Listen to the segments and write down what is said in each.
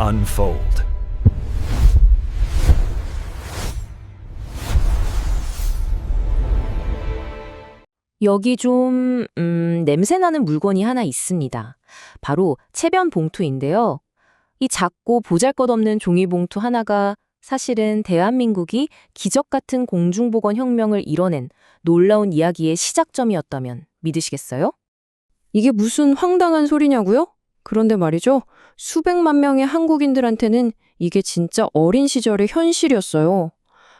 unfold. 여기 좀, 음, 냄새나는 물건이 하나 있습니다. 바로 체변 봉투인데요. 이 작고 보잘 것 없는 종이 봉투 하나가 사실은 대한민국이 기적 같은 공중보건 혁명을 이뤄낸 놀라운 이야기의 시작점이었다면 믿으시겠어요? 이게 무슨 황당한 소리냐고요? 그런데 말이죠. 수백만 명의 한국인들한테는 이게 진짜 어린 시절의 현실이었어요.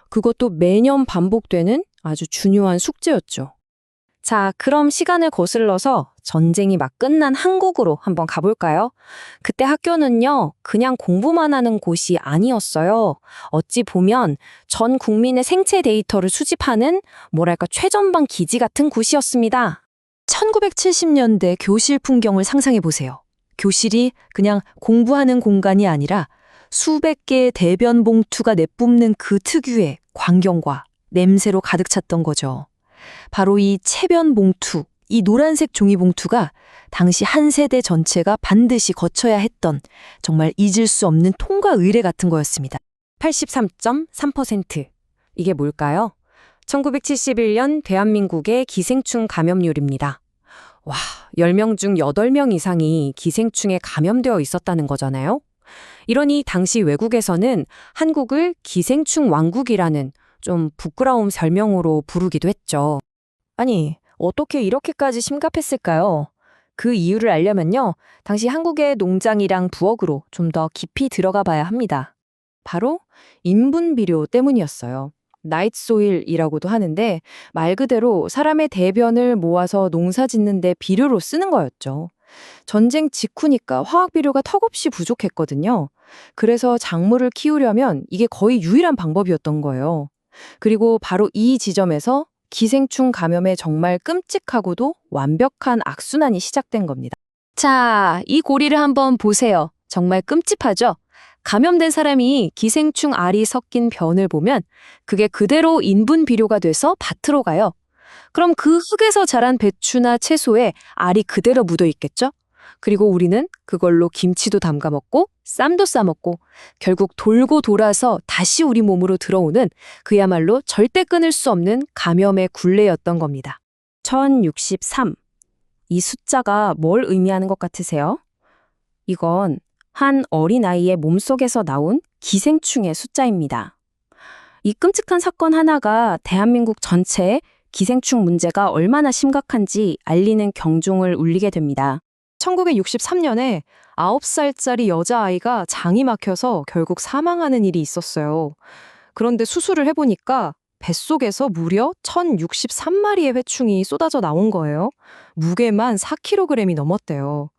그것도 매년 반복되는 아주 중요한 숙제였죠. 자, 그럼 시간을 거슬러서 전쟁이 막 끝난 한국으로 한번 가볼까요? 그때 학교는요, 그냥 공부만 하는 곳이 아니었어요. 어찌 보면 전 국민의 생체 데이터를 수집하는 뭐랄까 최전방 기지 같은 곳이었습니다. 1970년대 교실 풍경을 상상해 보세요. 교실이 그냥 공부하는 공간이 아니라 수백 개의 대변 봉투가 내뿜는 그 특유의 광경과 냄새로 가득 찼던 거죠. 바로 이 체변 봉투, 이 노란색 종이 봉투가 당시 한 세대 전체가 반드시 거쳐야 했던 정말 잊을 수 없는 통과 의례 같은 거였습니다. 83.3%. 이게 뭘까요? 1971년 대한민국의 기생충 감염률입니다. 와, 10명 중 8명 이상이 기생충에 감염되어 있었다는 거잖아요? 이러니 당시 외국에서는 한국을 기생충 왕국이라는 좀 부끄러움 설명으로 부르기도 했죠. 아니, 어떻게 이렇게까지 심각했을까요? 그 이유를 알려면요. 당시 한국의 농장이랑 부엌으로 좀 더 깊이 들어가 봐야 합니다. 바로 인분 비료 때문이었어요. 나이트 소일이라고도 하는데 말 그대로 사람의 대변을 모아서 농사 짓는데 비료로 쓰는 거였죠. 전쟁 직후니까 화학 비료가 턱없이 부족했거든요. 그래서 작물을 키우려면 이게 거의 유일한 방법이었던 거예요. 그리고 바로 이 지점에서 기생충 감염의 정말 끔찍하고도 완벽한 악순환이 시작된 겁니다. 자, 이 고리를 한번 보세요. 정말 끔찍하죠? 감염된 사람이 기생충 알이 섞인 변을 보면 그게 그대로 인분 비료가 돼서 밭으로 가요. 그럼 그 흙에서 자란 배추나 채소에 알이 그대로 묻어 있겠죠? 그리고 우리는 그걸로 김치도 담가 먹고 쌈도 싸 먹고 결국 돌고 돌아서 다시 우리 몸으로 들어오는 그야말로 절대 끊을 수 없는 감염의 굴레였던 겁니다. 1063. 이 숫자가 뭘 의미하는 것 같으세요? 이건 한 어린아이의 몸속에서 나온 기생충의 숫자입니다. 이 끔찍한 사건 하나가 대한민국 전체에 기생충 문제가 얼마나 심각한지 알리는 경종을 울리게 됩니다. 1963년에 9살짜리 여자아이가 장이 막혀서 결국 사망하는 일이 있었어요. 그런데 수술을 해보니까 뱃속에서 무려 1063마리의 회충이 쏟아져 나온 거예요. 무게만 4kg이 넘었대요.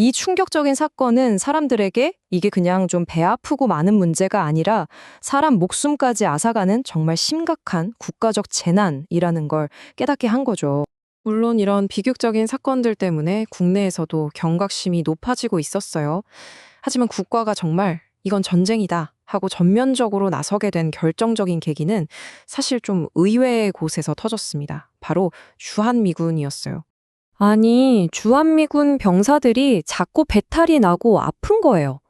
이 충격적인 사건은 사람들에게 이게 그냥 좀 배 아프고 많은 문제가 아니라 사람 목숨까지 앗아가는 정말 심각한 국가적 재난이라는 걸 깨닫게 한 거죠. 물론 이런 비극적인 사건들 때문에 국내에서도 경각심이 높아지고 있었어요. 하지만 국가가 정말 이건 전쟁이다 하고 전면적으로 나서게 된 결정적인 계기는 사실 좀 의외의 곳에서 터졌습니다. 바로 주한미군이었어요. 아니, 주한미군 병사들이 자꾸 배탈이 나고 아픈 거예요.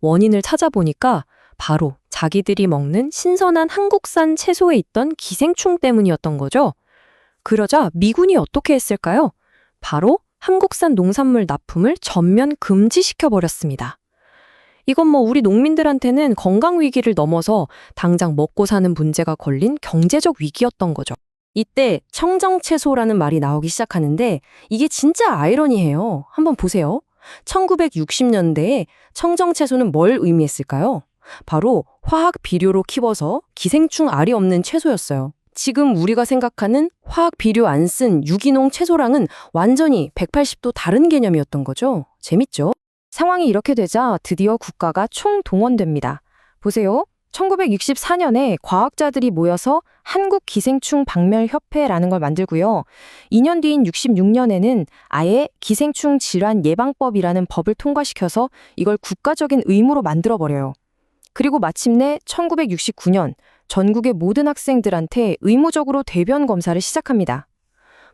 원인을 찾아보니까 바로 자기들이 먹는 신선한 한국산 채소에 있던 기생충 때문이었던 거죠. 그러자 미군이 어떻게 했을까요? 바로 한국산 농산물 납품을 전면 금지시켜 버렸습니다. 이건 뭐 우리 농민들한테는 건강 위기를 넘어서 당장 먹고 사는 문제가 걸린 경제적 위기였던 거죠. 이때 청정채소라는 말이 나오기 시작하는데 이게 진짜 아이러니해요. 한번 보세요. 1960년대에 청정채소는 뭘 의미했을까요? 바로 화학 비료로 키워서 기생충 알이 없는 채소였어요. 지금 우리가 생각하는 화학 비료 안 쓴 유기농 채소랑은 완전히 180도 다른 개념이었던 거죠. 재밌죠? 상황이 이렇게 되자 드디어 국가가 총동원됩니다. 보세요. 1964년에 과학자들이 모여서 한국 기생충 박멸 협회라는 걸 만들고요. 2년 뒤인 66년에는 아예 기생충 질환 예방법이라는 법을 통과시켜서 이걸 국가적인 의무로 만들어 버려요. 그리고 마침내 1969년 전국의 모든 학생들한테 의무적으로 대변 검사를 시작합니다.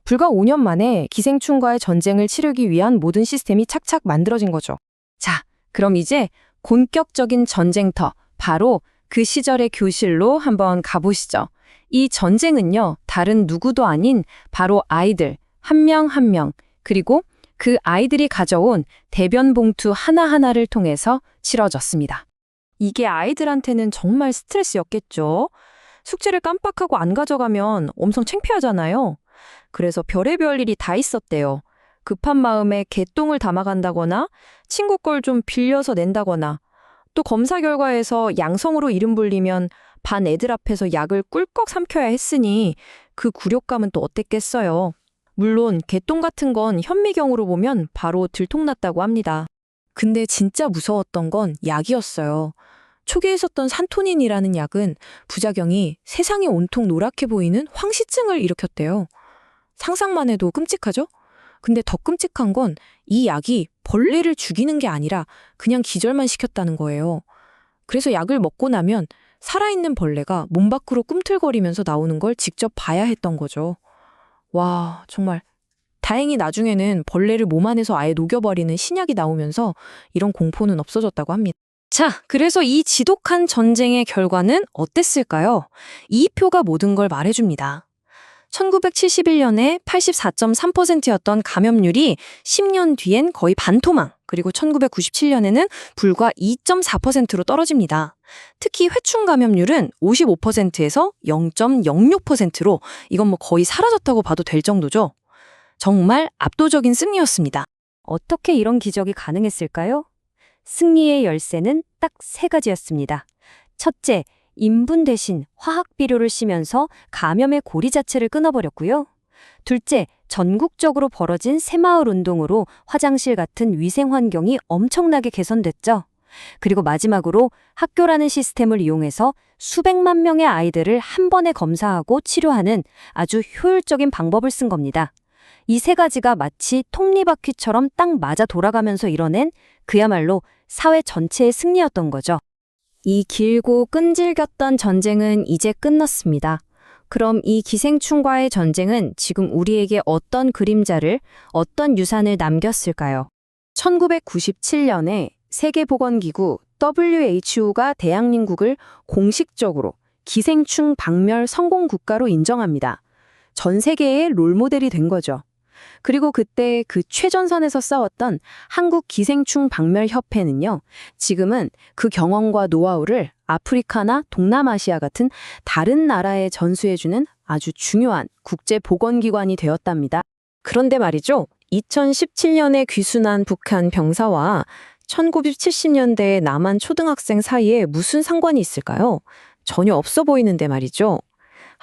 불과 5년 만에 기생충과의 전쟁을 치르기 위한 모든 시스템이 착착 만들어진 거죠. 자, 그럼 이제 본격적인 전쟁터, 바로 그 시절의 교실로 한번 가보시죠. 이 전쟁은요, 다른 누구도 아닌 바로 아이들, 한명 한 명, 그리고 그 아이들이 가져온 대변 봉투 하나하나를 통해서 치러졌습니다. 이게 아이들한테는 정말 스트레스였겠죠. 숙제를 깜빡하고 안 가져가면 엄청 창피하잖아요. 그래서 별의별 일이 다 있었대요. 급한 마음에 개똥을 담아간다거나 친구 걸 좀 빌려서 낸다거나 또 검사 결과에서 양성으로 이름 불리면 반 애들 앞에서 약을 꿀꺽 삼켜야 했으니 그 굴욕감은 또 어땠겠어요. 물론 개똥 같은 건 현미경으로 보면 바로 들통났다고 합니다. 근데 진짜 무서웠던 건 약이었어요. 초기에 썼던 산토닌이라는 약은 부작용이 세상이 온통 노랗게 보이는 황시증을 일으켰대요. 상상만 해도 끔찍하죠? 근데 더 끔찍한 건 이 약이 벌레를 죽이는 게 아니라 그냥 기절만 시켰다는 거예요. 그래서 약을 먹고 나면 살아있는 벌레가 몸 밖으로 꿈틀거리면서 나오는 걸 직접 봐야 했던 거죠. 와, 정말. 다행히 나중에는 벌레를 몸 안에서 아예 녹여버리는 신약이 나오면서 이런 공포는 없어졌다고 합니다. 자, 그래서 이 지독한 전쟁의 결과는 어땠을까요? 이 표가 모든 걸 말해줍니다. 1971년에 84.3%였던 감염률이 10년 뒤엔 거의 반토막, 그리고 1997년에는 불과 2.4%로 떨어집니다. 특히 회충 감염률은 55%에서 0.06%로 이건 뭐 거의 사라졌다고 봐도 될 정도죠. 정말 압도적인 승리였습니다. 어떻게 이런 기적이 가능했을까요? 승리의 열쇠는 딱 세 가지였습니다. 첫째, 인분 대신 화학 비료를 씌면서 감염의 고리 자체를 끊어버렸고요. 둘째, 전국적으로 벌어진 새마을 운동으로 화장실 같은 위생 환경이 엄청나게 개선됐죠. 그리고 마지막으로 학교라는 시스템을 이용해서 수백만 명의 아이들을 한 번에 검사하고 치료하는 아주 효율적인 방법을 쓴 겁니다. 이 세 가지가 마치 톱니바퀴처럼 딱 맞아 돌아가면서 이뤄낸 그야말로 사회 전체의 승리였던 거죠. 이 길고 끈질겼던 전쟁은 이제 끝났습니다. 그럼 이 기생충과의 전쟁은 지금 우리에게 어떤 그림자를, 어떤 유산을 남겼을까요? 1997년에 세계보건기구 WHO가 대한민국을 공식적으로 기생충 박멸 성공 국가로 인정합니다. 전 세계의 롤모델이 된 거죠. 그리고 그때 그 최전선에서 싸웠던 한국 기생충 박멸 협회는요. 지금은 그 경험과 노하우를 아프리카나 동남아시아 같은 다른 나라에 전수해주는 아주 중요한 국제 보건기관이 되었답니다. 그런데 말이죠. 2017년에 귀순한 북한 병사와 1970년대 남한 초등학생 사이에 무슨 상관이 있을까요? 전혀 없어 보이는데 말이죠.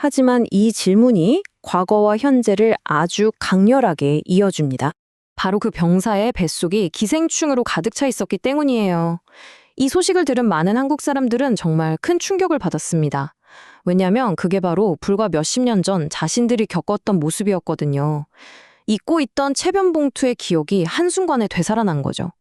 하지만 이 질문이 과거와 현재를 아주 강렬하게 이어줍니다. 바로 그 병사의 뱃속이 기생충으로 가득 차 있었기 때문이에요. 이 소식을 들은 많은 한국 사람들은 정말 큰 충격을 받았습니다. 왜냐하면 그게 바로 불과 몇십 년 전 자신들이 겪었던 모습이었거든요. 잊고 있던 체변 봉투의 기억이 한순간에 되살아난 거죠.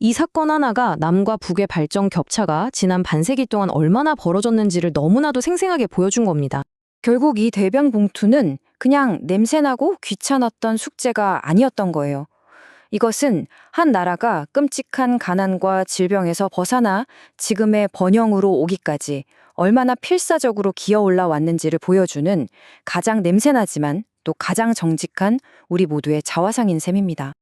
이 사건 하나가 남과 북의 발전 격차가 지난 반세기 동안 얼마나 벌어졌는지를 너무나도 생생하게 보여준 겁니다. 결국 이 대변 봉투는 그냥 냄새나고 귀찮았던 숙제가 아니었던 거예요. 이것은 한 나라가 끔찍한 가난과 질병에서 벗어나 지금의 번영으로 오기까지 얼마나 필사적으로 기어 올라왔는지를 보여주는 가장 냄새나지만 또 가장 정직한 우리 모두의 자화상인 셈입니다.